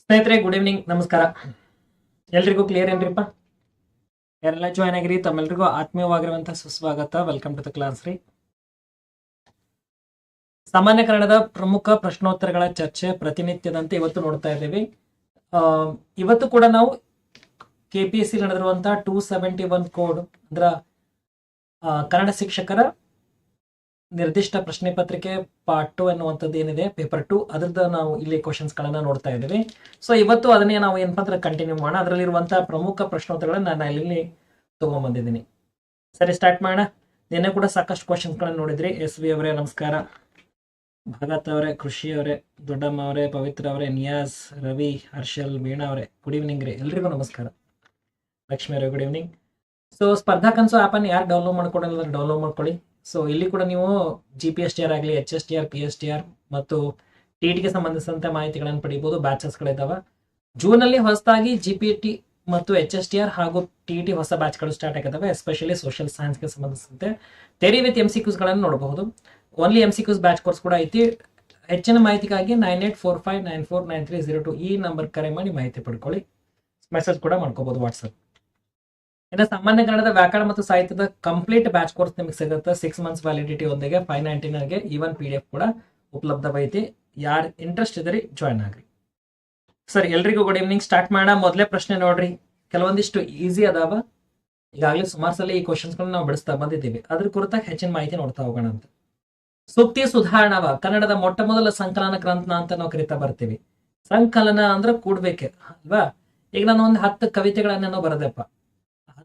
ಸ್ನೇಹಿತರೆ good evening ನಮಸ್ಕಾರ. ಎಲ್ರಿಗೂ ಕ್ಲಿಯರ್ ಏನ್ರಿಪ್ಪ? ಎಲ್ಲ ಜಾಯ್ನ್ ಆಗಿರಿ, ತಮ್ಮೆಲ್ರಿಗೂ ಆತ್ಮೀಯವಾಗಿರುವಂತಹ ಸುಸ್ವಾಗತ. ವೆಲ್ಕಮ್ ಟು ದ ಕ್ಲಾಸ್ ರೀ. ಸಾಮಾನ್ಯ ಕನ್ನಡದ ಪ್ರಮುಖ ಪ್ರಶ್ನೋತ್ತರಗಳ ಚರ್ಚೆ ಪ್ರತಿನಿತ್ಯದಂತೆ ಇವತ್ತು ನೋಡ್ತಾ ಇದ್ದೀವಿ. ಇವತ್ತು ಕೂಡ ನಾವು ಕೆ ಪಿ ಎಸ್ ಸಿ ನಡೆದಿರುವಂತಹ ಟೂ ಸೆವೆಂಟಿ ಒನ್ ಕೋಡ್ ಅಂದ್ರ ಕನ್ನಡ ಶಿಕ್ಷಕರ ನಿರ್ದಿಷ್ಟ ಪ್ರಶ್ನೆ ಪತ್ರಿಕೆ ಪಾರ್ಟ್ ಟು ಅನ್ನುವಂಥದ್ದು ಏನಿದೆ? ಪೇಪರ್ ಟು ಅದ್ರದ್ದು ನಾವು ಇಲ್ಲಿ ಕ್ವಶನ್ಸ್ ಗಳನ್ನ ನೋಡ್ತಾ ಇದ್ದೀವಿ. ಸೊ ಇವತ್ತು ಅದನ್ನೇ ನಾವು ಏನಪ್ಪ ಕಂಟಿನ್ಯೂ ಮಾಡೋಣ. ಅದರಲ್ಲಿರುವಂತಹ ಪ್ರಮುಖ ಪ್ರಶ್ನೋತ್ತರಗಳನ್ನು ನಾನು ಇಲ್ಲಿ ತಗೊಂಡ್ಬಂದಿದ್ದೀನಿ ಸರಿ ಸ್ಟಾರ್ಟ್ ಮಾಡೋಣ. ನಿನ್ನೆ ಕೂಡ ಸಾಕಷ್ಟು ಕ್ವಶನ್ಸ್ ಗಳನ್ನ ನೋಡಿದ್ರಿ. ಎಸ್ ವಿ ಅವರೇ, ನಮಸ್ಕಾರ. ಭಗತ್ ಅವರೇ, ಕೃಷಿ ಅವರೇ, ದೊಡ್ಡಮ್ಮ ಅವರೇ, ಪವಿತ್ರ ಅವರೇ ನಿಯಾಸ್ ರವಿ, ಹರ್ಷಲ್, ವೀಣಾ ಅವರೇ. ಗುಡ್ ಈವ್ನಿಂಗ್ ರೀ. ಎಲ್ರಿಗೂ ನಮಸ್ಕಾರ. ಲಕ್ಷ್ಮಿ ಅವರೇ ಗುಡ್ ಈವ್ನಿಂಗ್ ಸೊ ಸ್ಪರ್ಧಾ ಕನ್ಸು ಆ್ಯಪನ್ನು ಯಾರು ಡೌನ್ಲೋಡ್ ಮಾಡ್ಕೊಡಲ್ಲ ಡೌನ್ಲೋಡ್ ಮಾಡ್ಕೊಳ್ಳಿ. ಸೊ ಇಲ್ಲಿ ಕೂಡ ನೀವು G P S T R ಆಗಲಿ H S T R P S T R ಮತ್ತು ಟಿ ಟಿಗೆ ಸಂಬಂಧಿಸಿದಂತೆ ಮಾಹಿತಿಗಳನ್ನು ಪಡಿಬೋದು ಬ್ಯಾಚಸ್ಗಳಿದ್ದಾವೆ ಜೂನಲ್ಲಿ ಹೊಸದಾಗಿ ಜಿ ಪಿ ಟಿ ಮತ್ತು ಎಚ್ ಎಸ್ ಟಿ ಆರ್ ಹಾಗೂ ಟಿ ಟಿ ಹೊಸ ಬ್ಯಾಚ್ಗಳು ಸ್ಟಾರ್ಟ್ ಆಗಿದ್ದಾವೆ ಎಸ್ಪೆಷಲಿ ಸೋಷಿಯಲ್ ಸೈನ್ಸ್ಗೆ ಸಂಬಂಧಿಸಿದಂತೆ. ತೆರಿ ವಿತ್ ಎಂ ಸಿ ಕ್ಯೂಸ್ಗಳನ್ನು ನೋಡಬಹುದು. Only M C Qs batch course ಕೂಡ ಐತಿ. ಹೆಚ್ಚಿನ ಮಾಹಿತಿಗಾಗಿ nine eight four five nine four nine three zero two ಈ ನಂಬರ್ ಕರೆ ಮಾಡಿ ಮಾಹಿತಿ ಪಡ್ಕೊಳ್ಳಿ. ಮೆಸೇಜ್ ಕೂಡ ಮಾಡ್ಕೋಬಹುದು ವಾಟ್ಸಪ್ ಇನ್ನು ಸಾಮಾನ್ಯ ಕನ್ನಡದ ವ್ಯಾಕರಣ ಮತ್ತು ಸಾಹಿತ್ಯದ ಕಂಪ್ಲೀಟ್ ಬ್ಯಾಚ್ ಕೋರ್ಸ್ ನಿಮಗೆ ಸಿಗುತ್ತೆ. ಸಿಕ್ಸ್ ಮಂತ್ಸ್ ವ್ಯಾಲಿಡಿಟಿ ಒಂದಿಗೆ ಫೈವ್ ನೈಂಟಿನರ್ಗೆ ಈವನ್ ಪಿ ಡಿ ಎಫ್ ಕೂಡ ಉಪಲಬ್ಧವೈತಿ ಯಾರು ಇಂಟ್ರೆಸ್ಟ್ ಇದ್ರಿ ಜಾಯ್ನ್ ಆಗ್ರಿ. ಸರ್, ಎಲ್ರಿಗೂ ಗುಡ್ ಈವ್ನಿಂಗ್ ಸ್ಟಾರ್ಟ್ ಮಾಡೋಣ. ಮೊದಲೇ ಪ್ರಶ್ನೆ ನೋಡ್ರಿ. ಕೆಲವೊಂದಿಷ್ಟು ಈಸಿ ಅದಾವ. ಈಗಾಗಲೇ ಸುಮಾರು ಸಲ ಈ ಕ್ವಶನ್ಸ್ಗಳನ್ನ ನಾವು ಬಿಡಿಸ್ತಾ ಬಂದಿದ್ದೀವಿ. ಅದ್ರ ಕುರಿತಾಗಿ ಹೆಚ್ಚಿನ ಮಾಹಿತಿ ನೋಡ್ತಾ ಹೋಗೋಣ ಅಂತ. ಸೂಕ್ತಿ ಸುಧಾರಣವ, ಕನ್ನಡದ ಮೊಟ್ಟ ಮೊದಲ ಸಂಕಲನ ಗ್ರಂಥನ ಅಂತ ನಾವು ಕರಿತಾ ಬರ್ತೀವಿ. ಸಂಕಲನ ಅಂದ್ರೆ ಕೂಡ್ಬೇಕೆ, ಅಲ್ವಾ? ಈಗ ನಾನು ಒಂದು ಹತ್ತು ಕವಿತೆಗಳನ್ನೇನೋ ಬರದೆಪ್ಪ.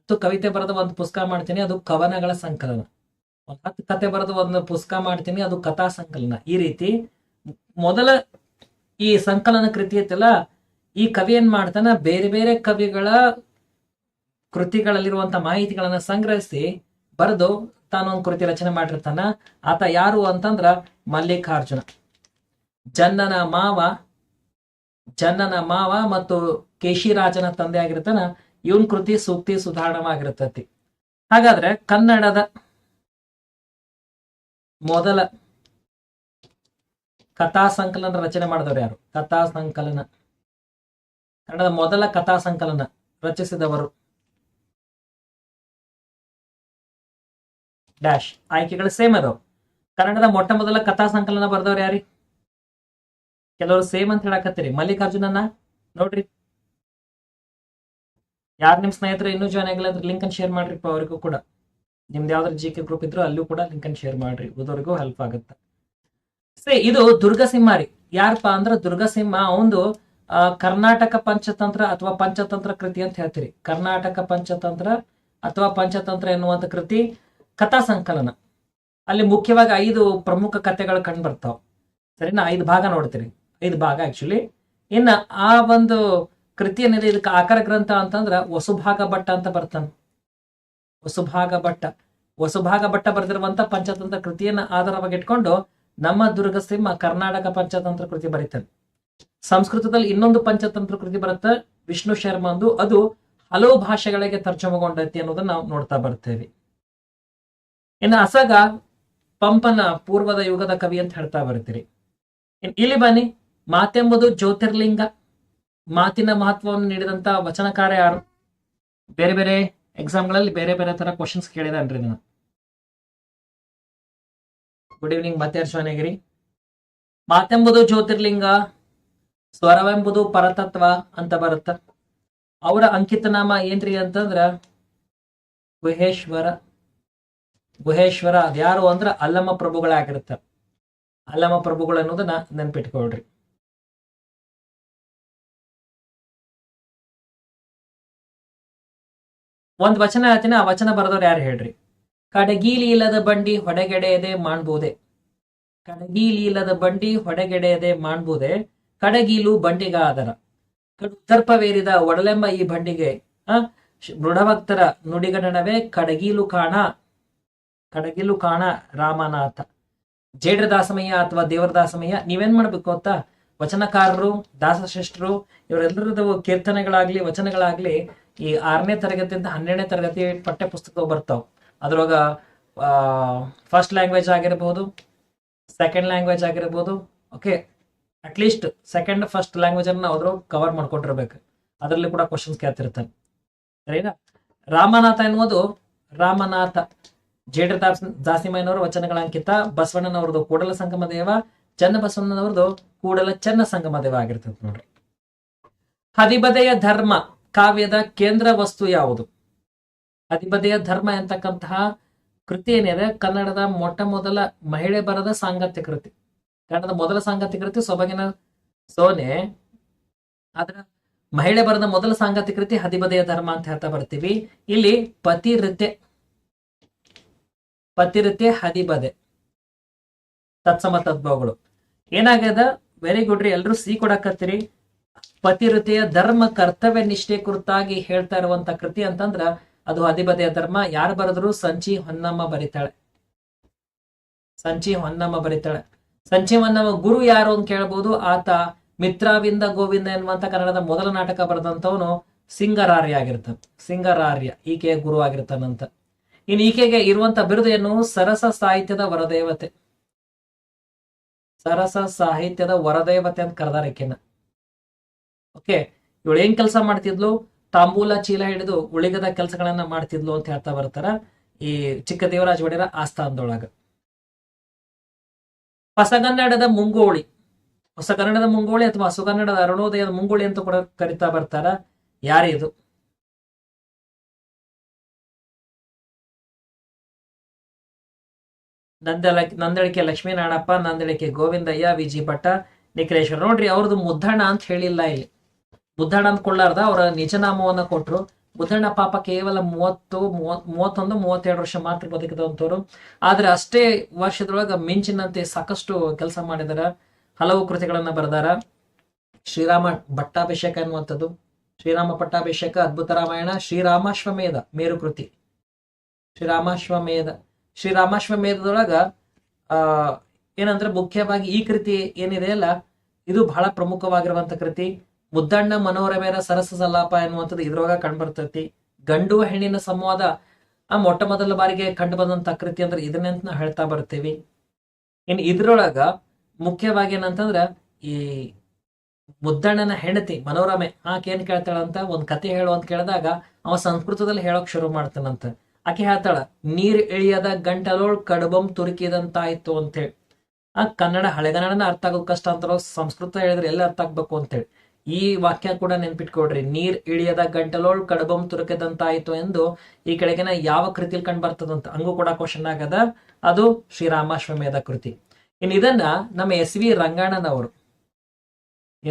ಹತ್ತು ಕವಿತೆ ಬರೆದ ಒಂದು ಪುಸ್ತಕ ಮಾಡ್ತೀನಿ, ಅದು ಕವನಗಳ ಸಂಕಲನ. ಒಂದು ಹತ್ತು ಕತೆ ಬರೆದು ಒಂದು ಪುಸ್ತಕ ಮಾಡ್ತೀನಿ, ಅದು ಕಥಾ ಸಂಕಲನ. ಈ ರೀತಿ ಮೊದಲ ಈ ಸಂಕಲನ ಕೃತಿ ಐತಲ್ಲ, ಈ ಕವಿ ಏನ್ ಮಾಡ್ತಾನ, ಬೇರೆ ಬೇರೆ ಕವಿಗಳ ಕೃತಿಗಳಲ್ಲಿರುವಂತ ಮಾಹಿತಿಗಳನ್ನ ಸಂಗ್ರಹಿಸಿ ಬರೆದು ತಾನೊಂದು ಕೃತಿ ರಚನೆ ಮಾಡಿರ್ತಾನ. ಆತ ಯಾರು ಅಂತಂದ್ರ ಮಲ್ಲಿಕಾರ್ಜುನ. ಜನ್ನನ ಮಾವ ಜನ್ನನ ಮಾವ ಮತ್ತು ಕೇಶಿರಾಜನ ತಂದೆ ಆಗಿರ್ತಾನ. ಇವನ್ ಕೃತಿ ಸೂಕ್ತಿ ಸುಧಾರಣವಾಗಿರ್ತತಿ. ಹಾಗಾದ್ರೆ ಕನ್ನಡದ ಮೊದಲ ಕಥಾ ಸಂಕಲನ ರಚನೆ ಮಾಡಿದವರು ಯಾರು? ಕಥಾ ಸಂಕಲನ. ಕನ್ನಡದ ಮೊದಲ ಕಥಾ ಸಂಕಲನ ರಚಿಸಿದವರು ಡ್ಯಾಶ್. ಆಯ್ಕೆಗಳು ಸೇಮ್ ಅದಾವ. ಕನ್ನಡದ ಮೊಟ್ಟ ಮೊದಲ ಕಥಾ ಸಂಕಲನ ಬರೆದವ್ರು ಯಾರಿ? ಕೆಲವರು ಸೇಮ್ ಅಂತ ಹೇಳಕತ್ತೀರಿ. ಮಲ್ಲಿಕಾರ್ಜುನನ್ನ ನೋಡ್ರಿ. ಯಾರು ನಿಮ್ಮ ಸ್ನೇಹಿತರು ಇನ್ನೂ ಜಾಯ್ನ್ ಆಗಿಲ್ಲ ಅಂದ್ರೆ ಲಿಂಕ್ ಶೇರ್ ಮಾಡ್ರಿಪ್ಪ ಅವರಿಗೂ ಕೂಡ. ನಿಮ್ದು ಯಾವ್ದಾದ್ರು ಜಿ ಕೆ ಗ್ರೂಪ್ ಇದ್ರು ಅಲ್ಲೂ ಕೂಡ ಲಿಂಕ್ ಶೇರ್ ಮಾಡ್ರಿ ಓದೋರಿಗೂ ಹೆಲ್ಪ್ ಆಗುತ್ತೆ. ಸೇ, ಇದು ದುರ್ಗಸಿಂಹ ರೀ. ಯಾರಪ್ಪ ಅಂದ್ರೆ ದುರ್ಗಸಿಂಹ, ಅವಂದು ಕರ್ನಾಟಕ ಪಂಚತಂತ್ರ ಅಥವಾ ಪಂಚತಂತ್ರ ಕೃತಿ ಅಂತ ಹೇಳ್ತೀರಿ. ಕರ್ನಾಟಕ ಪಂಚತಂತ್ರ ಅಥವಾ ಪಂಚತಂತ್ರ ಎನ್ನುವಂತ ಕೃತಿ, ಕಥಾ ಸಂಕಲನ. ಅಲ್ಲಿ ಮುಖ್ಯವಾಗಿ ಐದು ಪ್ರಮುಖ ಕಥೆಗಳು ಕಂಡು ಬರ್ತಾವ. ಸರಿನಾ? ಐದು ಭಾಗ ನೋಡ್ತೀರಿ. ಐದು ಭಾಗ ಆಕ್ಚುಲಿ ಇನ್ನ ಆ ಒಂದು ಕೃತಿ ಏನಿದೆ ಇದಕ್ಕೆ ಆಕಾರ ಗ್ರಂಥ ಅಂತಂದ್ರ ವಸುಭಾಗ ಭಟ್ಟ ಅಂತ ಬರ್ತಾನೆ. ವಸುಭಾಗ ಭಟ್ಟ. ವಸುಭಾಗ ಭಟ್ಟ ಬರೆದಿರುವಂತ ಪಂಚತಂತ್ರ ಕೃತಿಯನ್ನ ಆಧಾರವಾಗಿ ಇಟ್ಕೊಂಡು ನಮ್ಮ ದುರ್ಗಸಿಂಹ ಕರ್ನಾಟಕ ಪಂಚತಂತ್ರ ಕೃತಿ ಬರೀತಾನೆ. ಸಂಸ್ಕೃತದಲ್ಲಿ ಇನ್ನೊಂದು ಪಂಚತಂತ್ರ ಕೃತಿ ಬರುತ್ತೆ ವಿಷ್ಣು ಶರ್ಮಂದು ಅದು. ಹಲವು ಭಾಷೆಗಳಿಗೆ ತರ್ಜಮಗೊಂಡೈತಿ ಅನ್ನೋದನ್ನ ನಾವು ನೋಡ್ತಾ ಬರ್ತೇವೆ. ಇನ್ನು ಅಸಗ ಪಂಪನ ಪೂರ್ವದ ಯುಗದ ಕವಿ ಅಂತ ಹೇಳ್ತಾ ಬರ್ತೀರಿ. ಇಲ್ಲಿ ಬನ್ನಿ, ಮಾತೆಂಬುದು ಜ್ಯೋತಿರ್ಲಿಂಗ. ಮಾತಿನ ಮಹತ್ವವನ್ನು ನೀಡಿದಂತ ವಚನಕಾರ ಯಾರು? ಬೇರೆ ಬೇರೆ ಎಕ್ಸಾಮ್ಗಳಲ್ಲಿ ಬೇರೆ ಬೇರೆ ತರ ಕ್ವಶನ್ಸ್ ಕೇಳಿದನ್ರಿ ನಾನು ಗುಡ್ ಈವ್ನಿಂಗ್ ಮತ್ತೆ ಶಿವನಗಿರಿ ಮಾತೆಂಬುದು ಜ್ಯೋತಿರ್ಲಿಂಗ, ಸ್ವರವೆಂಬುದು ಪರತತ್ವ ಅಂತ ಬರುತ್ತ? ಅವರ ಅಂಕಿತ ನಾಮ ಏನ್ರಿ ಅಂತಂದ್ರ ಗುಹೇಶ್ವರ. ಗುಹೇಶ್ವರ ಅದ್ಯಾರು ಅಂದ್ರ ಅಲ್ಲಮ ಪ್ರಭುಗಳಾಗಿರುತ್ತ ಅಲ್ಲಮ ಪ್ರಭುಗಳು ಅನ್ನೋದನ್ನ ನೆನ್ಪಿಟ್ಕೊಳ್ರಿ. ಒಂದ್ ವಚನ ಹೇಳ್ತೀನಿ, ಆ ವಚನ ಬರೆದವ್ರು ಯಾರು ಹೇಳ್ರಿ? ಕಡಗೀಲಿ ಇಲ್ಲದ ಬಂಡಿ ಹೊಡೆಗೆಡೆಯದೆ ಮಾಡ್ಬೋದೆ ಕಡಗೀಲಿ ಇಲ್ಲದ ಬಂಡಿ ಹೊಡೆಗೆಡೆಯದೆ ಮಾಡ್ಬೋದೆ ಕಡಗೀಲು ಬಂಡಿಗ ಆದರ. ಕಡು ದರ್ಪವೇರಿದ ಒಡಲೆಂಬ ಈ ಬಂಡಿಗೆ, ಆ ಮೃಢಭಕ್ತರ ನುಡಿಗಣನವೇ ಕಡಗೀಲು ಕಾಣ, ಕಡಗಿಲು ಕಾಣ ರಾಮನಾಥ. ಜೇಡ್ರ ದಾಸಮಯ್ಯ ಅಥವಾ ದೇವರ ದಾಸಮಯ್ಯ ನೀವೇನ್ ಮಾಡ್ಬೇಕು ಅಂತ ವಚನಕಾರರು, ದಾಸಶ್ರೇಷ್ಠರು ಇವರೆಲ್ಲರದು ಕೀರ್ತನೆಗಳಾಗ್ಲಿ, ವಚನಗಳಾಗ್ಲಿ ಈ ಆರನೇ ತರಗತಿಯಿಂದ ಹನ್ನೆರಡನೇ ತರಗತಿ ಪಠ್ಯ ಪುಸ್ತಕಗಳು ಬರ್ತಾವ. ಅದ್ರೊಳಗ ಫಸ್ಟ್ ಲ್ಯಾಂಗ್ವೇಜ್ ಆಗಿರ್ಬೋದು ಸೆಕೆಂಡ್ ಲ್ಯಾಂಗ್ವೇಜ್ ಆಗಿರ್ಬೋದು okay at least second first language ಅನ್ನ ಅವರು ಕವರ್ ಮಾಡ್ಕೊಂಡಿರ್ಬೇಕು. ಅದರಲ್ಲಿ ಕೂಡ ಕ್ವಶನ್ಸ್ ಕೇಳ್ತಿರ್ತಾರೆ. ಸರಿನಾ? ರಾಮನಾಥ ಎನ್ನುವುದು ರಾಮನಾಥ ಜೇಡ್ರ ದಾಸ್, ದಾಸಿಮಯ್ಯನವರ ವಚನಗಳ ಅಂಕಿತ, ಬಸವಣ್ಣನವ್ರದ್ದು ಕೂಡಲ ಸಂಗಮ ದೇವ ಚನ್ನಬಸವಣ್ಣನವರದು ಕೂಡಲ ಚನ್ನ ಸಂಗಮ ದೇವ ಆಗಿರ್ತದೆ ನೋಡ್ರಿ. ಹದಿಬದೆಯ ಧರ್ಮ ಕಾವ್ಯದ ಕೇಂದ್ರ ವಸ್ತು ಯಾವುದು? ಅಧಿಪತಿಯ ಧರ್ಮ ಎಂತಕ್ಕಂತಹ ಕೃತಿ ಏನಿದೆ? ಕನ್ನಡದ ಮೊಟ್ಟ ಮೊದಲ ಮಹಿಳೆ ಬರದ ಸಾಂಗತ್ಯ ಕೃತಿ. ಕನ್ನಡದ ಮೊದಲ ಸಾಂಗತ್ಯ ಕೃತಿ ಸೊಬಗಿನ ಸೋನೆ. ಅದರ ಮಹಿಳೆ ಬರದ ಮೊದಲ ಸಾಂಗತ್ಯ ಕೃತಿ ಹದಿಬದೆಯ ಧರ್ಮ ಅಂತ ಹೇಳ್ತಾ ಬರ್ತೀವಿ. ಇಲ್ಲಿ ಪತಿರತೆ. ಪತಿರತೆ ಹದಿಬದೆ ತತ್ಸಮ ತದ್ಭವಗಳು. ಏನಾಗ್ಯದ? ವೆರಿ ಗುಡ್ ರೀ. ಎಲ್ರು ಸಿ ಕೊಡಕತ್ತೀರಿ. ಪತಿರತೆಯ ಧರ್ಮ ಕರ್ತವ್ಯ ನಿಷ್ಠೆ ಕುರಿತಾಗಿ ಹೇಳ್ತಾ ಇರುವಂತ ಕೃತಿ ಅಂತಂದ್ರ ಅದು ಅಧಿಪತಿಯ ಧರ್ಮ. ಯಾರು ಬರೆದ್ರು ಸಂಚಿ ಹೊನ್ನಮ್ಮ ಬರಿತಾಳೆ. ಸಂಚಿ ಹೊನ್ನಮ್ಮ ಬರಿತಾಳೆ. ಸಂಚಿ ಹೊನ್ನಮ್ಮ ಗುರು ಯಾರು ಅಂತ ಕೇಳ್ಬೋದು. ಆತ ಮಿತ್ರಾವಿಂದ ಗೋವಿಂದ ಎನ್ನುವಂತ ಕನ್ನಡದ ಮೊದಲ ನಾಟಕ ಬರೆದಂತವನು ಸಿಂಗರಾರ್ಯ ಆಗಿರ್ತಾನೆ. ಸಿಂಗರಾರ್ಯ, ಈಕೆಯ ಗುರು ಆಗಿರ್ತಾನಂತ. ಇನ್ ಈಕೆಗೆ ಇರುವಂತ ಬಿರುದು ಏನು ಸರಸ ಸಾಹಿತ್ಯದ ವರದೇವತೆ. ಸರಸ ಸಾಹಿತ್ಯದ ವರದೇವತೆ ಅಂತ ಕರೆದಾರ ಈಕೆನ. ಓಕೆ, ಇವಳು ಏನ್ ಕೆಲಸ ಮಾಡ್ತಿದ್ಲು? ತಾಂಬೂಲ ಚೀಲ ಹಿಡಿದು ಉಳಿಗದ ಕೆಲಸಗಳನ್ನ ಮಾಡ್ತಿದ್ಲು ಅಂತ ಹೇಳ್ತಾ ಬರ್ತಾರ ಈ ಚಿಕ್ಕ ದೇವರಾಜ ಒಡೆಯರ ಆಸ್ಥಾನದೊಳಗ. ಹೊಸಗನ್ನಡದ ಮುಂಗೋಳಿ ಹೊಸಗನ್ನಡದ ಮುಂಗೋಳಿ ಅಥವಾ ಹೊಸಗನ್ನಡದ ಅರುಣೋದಯದ ಮುಂಗೋಳಿ ಅಂತ ಕೂಡ ಕರಿತಾ ಬರ್ತಾರ. ಯಾರಿದು ನಂದಳ ನಂದಳಿಕೆ ಲಕ್ಷ್ಮೀನಾರಾಯಣಪ್ಪ, ನಂದಳಿಕೆ ಗೋವಿಂದಯ್ಯ, ವಿಜಿ ಭಟ್ಟ, ನಿಖಿಲೇಶ್ವರ. ನೋಡ್ರಿ ಅವ್ರದ್ದು ಮುದ್ದಣ್ಣ ಅಂತ ಹೇಳಿಲ್ಲ ಇಲ್ಲಿ. ಮುದ್ದಣ್ಣ ಅಂತ ಕೊಳ್ಳಾರ್ದ ಅವರ ನಿಜನಾಮವನ್ನ ಕೊಟ್ರು. ಬುದ್ಧಣ್ಣ ಪಾಪ ಕೇವಲ ಮೂವತ್ತು, ಮೂವತ್, ಮೂವತ್ತೊಂದು, ಮೂವತ್ತೆರಡು ವರ್ಷ ಮಾತ್ರ ಬದುಕಿದಂಥವ್ರು ಆದ್ರೆ ಅಷ್ಟೇ ವರ್ಷದೊಳಗ ಮಿಂಚಿನಂತೆ ಸಾಕಷ್ಟು ಕೆಲಸ ಮಾಡಿದಾರ. ಹಲವು ಕೃತಿಗಳನ್ನ ಬರೆದಾರ. ಶ್ರೀರಾಮ ಭಟ್ಟಾಭಿಷೇಕ ಎನ್ನುವಂಥದ್ದು. ಶ್ರೀರಾಮ ಪಟ್ಟಾಭಿಷೇಕ ಅದ್ಭುತ ರಾಮಾಯಣ, ಶ್ರೀರಾಮಾಶ್ವಮೇಧ, ಮೇರು ಕೃತಿ. ಶ್ರೀರಾಮಾಶ್ವಮೇಧ. ಶ್ರೀರಾಮಾಶ್ವಮೇಧದೊಳಗ, ಆ, ಏನಂದ್ರೆ ಮುಖ್ಯವಾಗಿ ಈ ಕೃತಿ ಏನಿದೆ ಅಲ್ಲ ಇದು ಬಹಳ ಪ್ರಮುಖವಾಗಿರುವಂತ ಕೃತಿ. ಮುದ್ದಣ್ಣ ಮನೋರಮೆರ ಸರಸ ಸಲ್ಲಾಪ ಎನ್ನುವಂಥದ್ದು ಇದ್ರೊಳಗ ಕಂಡುಬರ್ತೈತಿ ಗಂಡು ಹೆಣ್ಣಿನ ಸಂವಾದ ಆ ಮೊಟ್ಟ ಮೊದಲ ಬಾರಿಗೆ ಕಂಡು ಬಂದಂತ ಕೃತಿ ಅಂದ್ರೆ ಇದನ್ನಂತ ನಾವು ಹೇಳ್ತಾ ಬರ್ತೀವಿ. ಇನ್ ಇದ್ರೊಳಗ ಮುಖ್ಯವಾಗಿ ಏನಂತಂದ್ರ ಈ ಮುದ್ದಣ್ಣನ ಹೆಂಡತಿ ಮನೋರಮೆ ಆಕೆ ಏನ್ ಕೇಳ್ತಾಳಂತ ಒಂದ್ ಕತೆ ಹೇಳು ಅಂತ ಕೇಳಿದಾಗ ಅವ ಸಂಸ್ಕೃತದಲ್ಲಿ ಹೇಳೋಕ್ ಶುರು ಮಾಡ್ತಾನಂತ. ಆಕೆ ಹೇಳ್ತಾಳ, ನೀರ್ ಇಳಿಯದ ಗಂಟಲೋಳ್ ಕಡಬಂ ತುರುಕಿದಂತಾಯ್ತು ಅಂತೇಳಿ. ಆ ಕನ್ನಡ ಹಳೆಗನ್ನಡನ ಅರ್ಥ ಆಗೋ ಕಷ್ಟ ಅಂತಾರೋ ಸಂಸ್ಕೃತ ಹೇಳಿದ್ರೆ ಎಲ್ಲ ಅರ್ಥ ಆಗ್ಬೇಕು ಅಂತೇಳಿ. ಈ ವಾಕ್ಯ ಕೂಡ ನೆನ್ಪಿಟ್ಕೊಡ್ರಿ ನೀರ್ ಇಳಿಯದ ಗಂಟಲೋಳ್ ಕಡಬಂ ತುರುಕದಂತಾಯಿತು ಎಂದು ಈ ಕೆಳಗಿನ ಯಾವ ಕೃತಿಯಲ್ಲಿ ಕಂಡು ಬರ್ತದಂತ ಹಂಗೂ ಕೂಡ ಕ್ವಶನ್ ಆಗದ. ಅದು ಶ್ರೀರಾಮಾಶ್ವಮೇಧ ಕೃತಿ. ಇನ್ ಇದನ್ನ ನಮ್ಮ ಎಸ್ ವಿ ರಂಗಣ್ಣನವರು,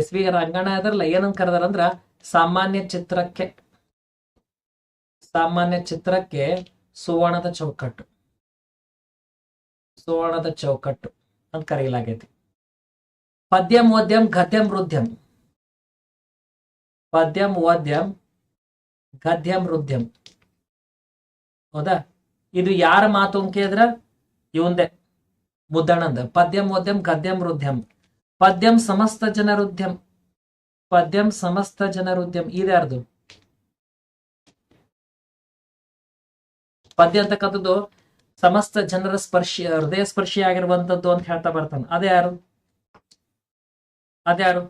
ಎಸ್ ವಿ ರಂಗಣ್ಣ ಅದರಲ್ಲ ಏನಂತ ಕರೆದಾರಂದ್ರ ಸಾಮಾನ್ಯ ಚಿತ್ರಕ್ಕೆ ಸಾಮಾನ್ಯ ಚಿತ್ರಕ್ಕೆ ಸುವರ್ಣದ ಚೌಕಟ್ಟು. ಸುವರ್ಣದ ಚೌಕಟ್ಟು ಅಂತ ಕರೆಯಲಾಗೈತಿ. ಪದ್ಯಂ ವದ್ಯಂ ಗದ್ಯಂ ವೃದ್ಯಂ. ಪದ್ಯಂ ವಾದ್ಯಂ ಗದ್ಯಂ ವೃದ್ಯಂ ಹೌದಾ? ಇದು ಯಾರ ಮಾತು ಕೇಳಿದ್ರ? ಇವಂದೆ. ಮುದ್ದಣ್ಣಂದ. ಪದ್ಯಂ ಓದ್ಯಂ ಗದ್ಯಂ ವೃದ್ಯಂ ಪದ್ಯಂ ಸಮಸ್ತ ಜನರುದ್ಯಂ ಪದ್ಯಂ ಸಮಸ್ತ ಜನರುದ್ಯಂ ಇದ್ಯಾರ್ದು ಪದ್ಯ ಅಂತಕ್ಕಂಥದ್ದು ಸಮಸ್ತ ಜನರ ಸ್ಪರ್ಶಿ, ಹೃದಯ ಸ್ಪರ್ಶಿ ಆಗಿರುವಂತದ್ದು ಅಂತ ಹೇಳ್ತಾ ಬರ್ತಾನೆ. ಅದ್ಯಾರು ಅದ್ಯಾರು?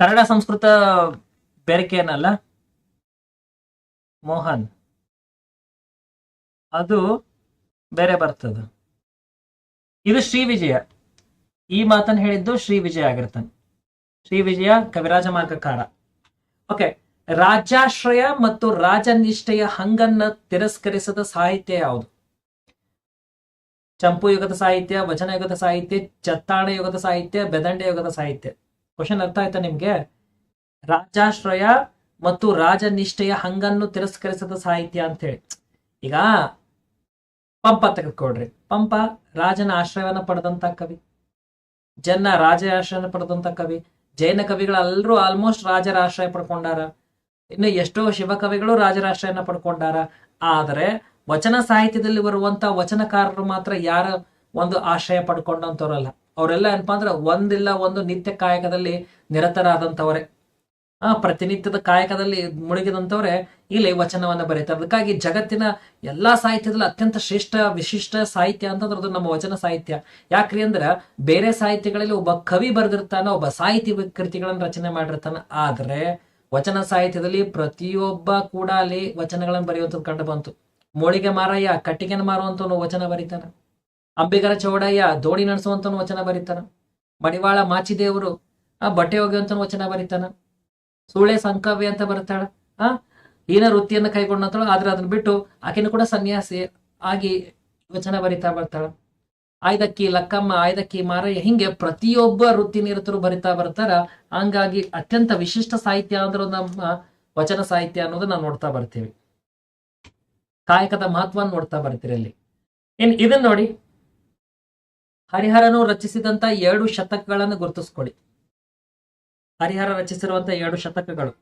ಕನ್ನಡ ಸಂಸ್ಕೃತ ಬೇರಿಕೆ ಏನಲ್ಲ ಮೋಹನ್. ಅದು ಬೇರೆ ಬರ್ತದ. ಇದು ಶ್ರೀ ವಿಜಯ. ಈ ಮಾತನ್ನು ಹೇಳಿದ್ದು ಶ್ರೀ ವಿಜಯ ಆಗಿರ್ತಾನೆ. ಶ್ರೀ ವಿಜಯ ಕವಿರಾಜ ಮಾರ್ಗಕಾರ. ಓಕೆ ರಾಜ್ಯಾಶ್ರಯ ಮತ್ತು ರಾಜನಿಷ್ಠೆಯ ಹಂಗನ್ನ ತಿರಸ್ಕರಿಸದ ಸಾಹಿತ್ಯ ಯಾವುದು? ಚಂಪು ಯುಗದ ಸಾಹಿತ್ಯ, ವಚನ ಯುಗದ ಸಾಹಿತ್ಯ, ಚತ್ತಾಣ ಯುಗದ ಸಾಹಿತ್ಯ, ಬೆದಂಡೆ ಯುಗದ ಸಾಹಿತ್ಯ. ಕ್ವಶನ್ ಅರ್ಥ ಆಯ್ತಾ ನಿಮ್ಗೆ? ರಾಜಾಶ್ರಯ ಮತ್ತು ರಾಜನಿಷ್ಠೆಯ ಹಂಗನ್ನು ತಿರಸ್ಕರಿಸದ ಸಾಹಿತ್ಯ ಅಂತ ಹೇಳಿ. ಈಗ ಪಂಪ ತೆಗೆದುಕೊಡ್ರಿ ಪಂಪ ರಾಜನ ಆಶ್ರಯವನ್ನ ಪಡೆದಂತ ಕವಿ. ಜನ ರಾಜ ಆಶ್ರಯ ಪಡೆದಂತ ಕವಿ. ಜೈನ ಕವಿಗಳೆಲ್ಲರೂ ಆಲ್ಮೋಸ್ಟ್ ರಾಜರ ಆಶ್ರಯ ಪಡ್ಕೊಂಡಾರ. ಇನ್ನು ಎಷ್ಟೋ ಶಿವ ಕವಿಗಳು ರಾಜರ ಆಶ್ರಯನ ಪಡ್ಕೊಂಡಾರ. ಆದರೆ ವಚನ ಸಾಹಿತ್ಯದಲ್ಲಿ ಬರುವಂತ ವಚನಕಾರರು ಮಾತ್ರ ಯಾರ ಒಂದು ಆಶ್ರಯ ಪಡ್ಕೊಂಡಂತವ್ರಲ್ಲ ಅವರೆಲ್ಲ ಏನಪ್ಪಾ ಅಂದ್ರೆ ಒಂದಿಲ್ಲ ಒಂದು ನಿತ್ಯ ಕಾಯಕದಲ್ಲಿ ನಿರತರಾದಂಥವರೇ. ಆ ಪ್ರತಿನಿತ್ಯದ ಕಾಯಕದಲ್ಲಿ ಮುಳುಗಿದಂತವ್ರೆ ಇಲ್ಲಿ ವಚನವನ್ನ ಬರೀತಾರೆ. ಅದಕ್ಕಾಗಿ ಜಗತ್ತಿನ ಎಲ್ಲಾ ಸಾಹಿತ್ಯದಲ್ಲಿ ಅತ್ಯಂತ ಶ್ರೇಷ್ಠ, ವಿಶಿಷ್ಟ ಸಾಹಿತ್ಯ ಅಂತಂದ್ರೆ ಅದು ನಮ್ಮ ವಚನ ಸಾಹಿತ್ಯ. ಯಾಕ್ರಿ ಅಂದ್ರೆ ಬೇರೆ ಸಾಹಿತ್ಯಗಳಲ್ಲಿ ಒಬ್ಬ ಕವಿ ಬರೆದಿರ್ತಾನ, ಒಬ್ಬ ಸಾಹಿತ್ಯ ಕೃತಿಗಳನ್ನು ರಚನೆ ಮಾಡಿರ್ತಾನ. ಆದ್ರೆ ವಚನ ಸಾಹಿತ್ಯದಲ್ಲಿ ಪ್ರತಿಯೊಬ್ಬ ಕೂಡ ಅಲ್ಲಿ ವಚನಗಳನ್ನು ಬರೆಯುವಂಥದ್ದು ಕಂಡು ಬಂತು. ಮೋಳಿಗೆ ಮಾರಯ್ಯ, ಕಟ್ಟಿಗೆನ ಮಾರುವಂತವನು ವಚನ ಬರೀತಾನ. ಅಂಬಿಗರ ಚೌಡಯ್ಯ ದೋಣಿ ನಡೆಸುವಂತ ವಚನ ಬರೀತಾನ. ಮಡಿವಾಳ ಮಾಚಿದೇವರು, ಆ ಬಟ್ಟೆ ಒಗೆಯುವಂತ ವಚನ ಬರೀತಾನ. ಸೂಳೆ ಸಂಕವ್ಯ ಅಂತ ಬರ್ತಾಳ ಆ, ಹೀನ ವೃತ್ತಿಯನ್ನು ಕೈಗೊಂಡಂತಳು, ಆದ್ರೆ ಅದನ್ನ ಬಿಟ್ಟು ಆಕೆನೂ ಕೂಡ ಸನ್ಯಾಸಿ ಆಗಿ ವಚನ ಬರಿತಾ ಬರ್ತಾಳ. ಆಯ್ದಕ್ಕಿ ಲಕ್ಕಮ್ಮ, ಆಯ್ದಕ್ಕಿ ಮಾರಯ್ಯ, ಹಿಂಗೆ ಪ್ರತಿಯೊಬ್ಬ ವೃತ್ತಿ ನಿರತರು ಬರಿತಾ ಬರ್ತಾರ. ಹಂಗಾಗಿ ಅತ್ಯಂತ ವಿಶಿಷ್ಟ ಸಾಹಿತ್ಯ ಅಂದ್ರೆ ನಮ್ಮ ವಚನ ಸಾಹಿತ್ಯ ಅನ್ನೋದು ನಾವು ನೋಡ್ತಾ ಬರ್ತೀವಿ. ಕಾಯಕದ ಮಹತ್ವವನ್ನು ನೋಡ್ತಾ ಬರ್ತೀರಿ ಅಲ್ಲಿ. ಇನ್ ಇದನ್ನ ನೋಡಿ. ಹರಿಹರನು ರಚಿಸಿದಂತ ಎರಡು ಶತಕಗಳನ್ನು ಗುರುತಿಸ್ಕೊಳ್ಳಿ. ಹರಿಹರ ರಚಿಸಿರುವಂತ ಎರಡು ಶತಕಗಳು.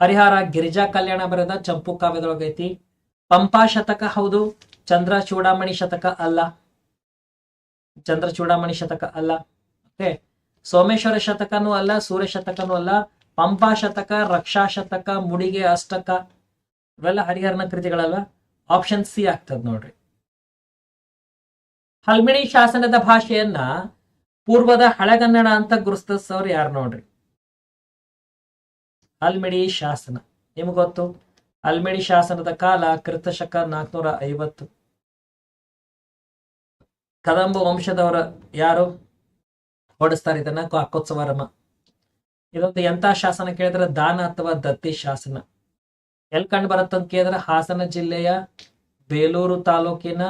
ಹರಿಹರ ಗಿರಿಜಾ ಕಲ್ಯಾಣ ಬರೆದ ಚಂಪು ಕಾವ್ಯದೊಳಗೈತಿ. ಪಂಪಾ ಶತಕ ಹೌದು, ಚಂದ್ರ ಚೂಡಾಮಣಿ ಶತಕ ಅಲ್ಲ. ಚಂದ್ರ ಚೂಡಾಮಣಿ ಶತಕ ಅಲ್ಲ. ಓಕೆ ಸೋಮೇಶ್ವರ ಶತಕನೂ ಅಲ್ಲ, ಸೂರ್ಯ ಶತಕನೂ ಅಲ್ಲ. ಪಂಪಾ ಶತಕ ರಕ್ಷಾ ಶತಕ ಮುಡಿಗೆ, ಅಷ್ಟಕ, ಇವೆಲ್ಲ ಹರಿಹರನ ಕೃತಿಗಳಲ್ಲ ಆಪ್ಷನ್ ಸಿ ಆಗ್ತದ ನೋಡ್ರಿ. ಹಲ್ಮಿಣಿ ಶಾಸನದ ಭಾಷೆಯನ್ನ ಪೂರ್ವದ ಹಳೆಗನ್ನಡ ಅಂತ ಗುರುತಿಸೋರು ಯಾರು ನೋಡ್ರಿ? ಹಲ್ಮಿಡಿ ಶಾಸನ. ನಿಮ್ಗೆ ಗೊತ್ತು? ಹಲ್ಮಿಡಿ ಶಾಸನದ ಕಾಲ ಕೃತಶಕ ನಾಲ್ಕನೂರ ಐವತ್ತು. ಕದಂಬ ವಂಶದವರ ಯಾರು? ಹೊಡಿಸ್ತಾರೆ ಇದನ್ನ ಕಾಕೋತ್ಸವರಮ ಇದೊಂದು ಎಂತ ಶಾಸನ ಕೇಳಿದ್ರೆ ದಾನ ಅಥವಾ ದತ್ತಿ ಶಾಸನ? ಎಲ್ಲಿ ಕಂಡು ಬರುತ್ತಂತ ಕೇಳಿದ್ರೆ ಹಾಸನ ಜಿಲ್ಲೆಯ ಬೇಲೂರು ತಾಲೂಕಿನ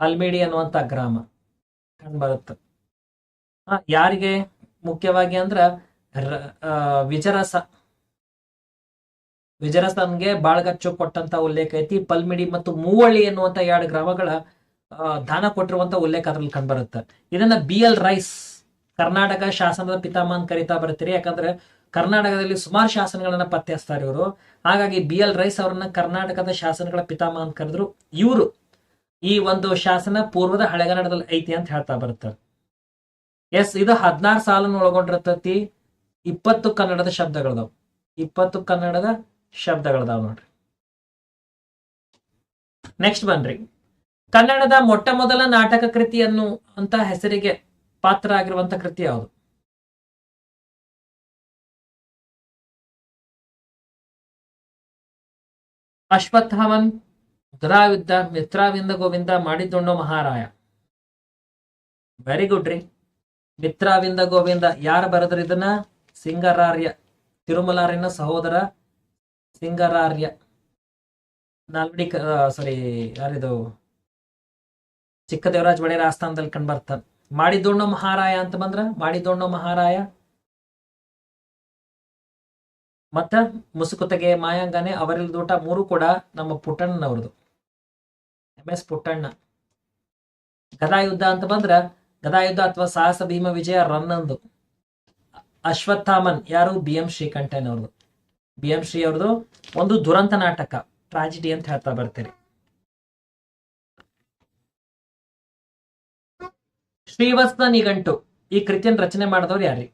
ಹಲ್ಮಿಡಿ ಅನ್ನುವಂತ ಗ್ರಾಮ ಕಂಡು ಬರುತ್ತೆ. ಯಾರಿಗೆ ಮುಖ್ಯವಾಗಿ ಅಂದ್ರ ವಿಜರಸ. ವಿಜರಸನ್ಗೆ ಬಾಳ್ಗಚ್ಚು ಕೊಟ್ಟಂತ ಉಲ್ಲೇಖ ಐತಿ. ಪಲ್ಮಿಡಿ ಮತ್ತು ಮೂವಳ್ಳಿ ಎನ್ನುವಂತ ಎರಡು ಗ್ರಾಮಗಳ ದಾನ ಕೊಟ್ಟಿರುವಂತ ಉಲ್ಲೇಖ ಅದ್ರಲ್ಲಿ ಕಂಡುಬರುತ್ತೆ ಇದನ್ನ ಬಿ ಎಲ್ ರೈಸ್ ಕರ್ನಾಟಕ ಶಾಸನದ ಪಿತಾಮ ಅಂತ ಕರಿತಾ ಬರ್ತೀರಿ. ಯಾಕಂದ್ರೆ ಕರ್ನಾಟಕದಲ್ಲಿ ಸುಮಾರು ಶಾಸನಗಳನ್ನ ಪತ್ತೆ ಹಚ್ತಾರೆ ಇವರು. ಹಾಗಾಗಿ ಬಿ ಎಲ್ ರೈಸ್ ಅವರನ್ನ ಕರ್ನಾಟಕದ ಶಾಸನಗಳ ಪಿತಾಮ ಅಂತ ಕರೆದ್ರು ಇವರು. ಈ ಒಂದು ಶಾಸನ ಪೂರ್ವದ ಹಳೆಗನ್ನಡದಲ್ಲಿ ಐತಿ ಅಂತ ಹೇಳ್ತಾ ಬರ್ತಾರೆ ಎಸ್, ಇದು ಹದಿನಾರು ಸಾಲನ್ನು ಒಳಗೊಂಡಿರ್ತತಿ. ಇಪ್ಪತ್ತು ಕನ್ನಡದ ಶಬ್ದಗಳದಾವ್. ಇಪ್ಪತ್ತು ಕನ್ನಡದ ಶಬ್ದಗಳದಾವ್ ನೋಡ್ರಿ. ನೆಕ್ಸ್ಟ್ ಬನ್ರಿ ಕನ್ನಡದ ಮೊಟ್ಟ ಮೊದಲ ನಾಟಕ ಕೃತಿಯನ್ನು ಅಂತ ಹೆಸರಿಗೆ ಪಾತ್ರ ಆಗಿರುವಂತ ಕೃತಿ ಯಾವುದು? ಅಶ್ವತ್ಥಾಮನ್ ಯುದ್ಧ ಮಿತ್ರಾವಿಂದ ಗೋವಿಂದ, ಮಾಡಿದ್ದೊಣ್ಣು ಮಹಾರಾಯ. ವೆರಿ ಗುಡ್ ರೀ. ಮಿತ್ರಾವಿಂದ ಗೋವಿಂದ ಯಾರು ಬರೆದ್ರ ಇದನ್ನ? ಸಿಂಗರಾರ್ಯ, ತಿರುಮಲಾರಿನ ಸಹೋದರ ಸಿಂಗರಾರ್ಯ. ನಾಲ್ವಡಿ ಸಾರಿ ಯಾರಿದು? ಚಿಕ್ಕ ದೇವರಾಜ್ ಒಡೆಯರ ಆಸ್ಥಾನದಲ್ಲಿ ಕಂಡು ಬರ್ತಾನೆ. ಮಾಡಿದೋಣ್ಣು ಮಹಾರಾಯ ಅಂತ ಬಂದ್ರ? ಮಾಡಿದೊಣ್ಣ ಮಹಾರಾಯ? ಮತ್ತ ಮುಸುಕುತಗೆ, ಮಾಯಾಂಗನೆ ಅವರಿಲ್ದೂಟ ಮೂರು ಕೂಡ ನಮ್ಮ ಪುಟ್ಟಣ್ಣನವ್ರದು. M S Puttanna. ಗದಾಯುದ್ಧ ಅಂತ ಬಂದ್ರ, ಗದಾಯುದ್ಧ ಅಥವಾ ಸಾಹಸ ಭೀಮ ವಿಜಯ ರನ್ನಂದು ಅಶ್ವತ್ಥಾಮನ್, ಯಾರು? ಬಿ ಎಂ ಶ್ರೀಕಂಠನ್ ಅವ್ರದ್ದು ಬಿ ಎಂ ಶ್ರೀ ಅವ್ರದ್ದು ಒಂದು ದುರಂತ ನಾಟಕ, ಟ್ರಾಜಿಡಿ ಅಂತ ಹೇಳ್ತಾ ಬರ್ತೀರಿ. ಶ್ರೀವತ್ಸ ನಿಘಂಟು ಈ ಕೃತಿಯನ್ನು ರಚನೆ ಮಾಡಿದವ್ರು ಯಾರ್ರಿ?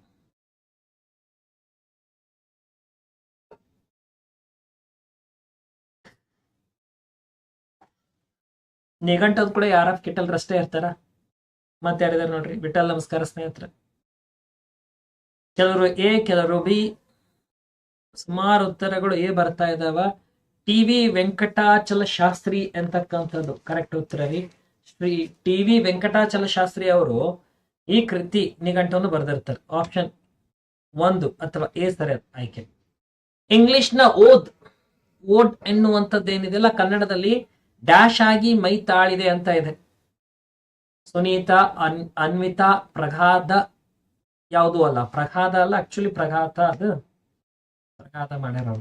ನಿಘಂಟದ್ ಕೂಡ ಯಾರ ಕಿಟ್ಟಲ್ ಅಷ್ಟೇ ಇರ್ತಾರ? ಮತ್ತೆ ಯಾರಿದಾರೆ ನೋಡ್ರಿ? ವಿಠಲ್ ನಮಸ್ಕಾರ ಸ್ನೇಹಿತರ. ಕೆಲವರು ಎ, ಕೆಲವರು ಬಿ. ಸುಮಾರು ಉತ್ತರಗಳು ಎ ಬರ್ತಾ ಇದಾವ. ಟಿ ವಿ ವೆಂಕಟಾಚಲ ಶಾಸ್ತ್ರಿ ಅಂತಕ್ಕಂಥದ್ದು. ಕರೆಕ್ಟ್ ಉತ್ತರ ರೀ. ಶ್ರೀ ಟಿ ವಿ ವೆಂಕಟಾಚಲ ಶಾಸ್ತ್ರಿ ಅವರು ಈ ಕೃತಿ ನಿಘಂಟವನ್ನು ಬರೆದಿರ್ತಾರೆ. ಆಪ್ಷನ್ ಒಂದು ಅಥವಾ ಎ ಸರಿ ಆಯ್ಕೆ. ಇಂಗ್ಲಿಷ್ನ ಓದ್ ಓದ್ ಎನ್ನುವಂಥದ್ದು ಏನಿದೆಯಲ್ಲ ಕನ್ನಡದಲ್ಲಿ ಡ್ಯಾಶ್ ಆಗಿ ಮೈ ತಾಳಿದೆ ಅಂತ ಇದೆ. ಸುನೀತಾ, ಅನ್, ಅನ್ವಿತಾ ಪ್ರಘಾದ ಯಾವುದು ಅಲ್ಲ. ಪ್ರಘಾದ ಅಲ್ಲ ಆಕ್ಚುಲಿ ಪ್ರಘಾತ ಅದು. ಪ್ರಘಾತ ಮಾಡ್ಯಾರ.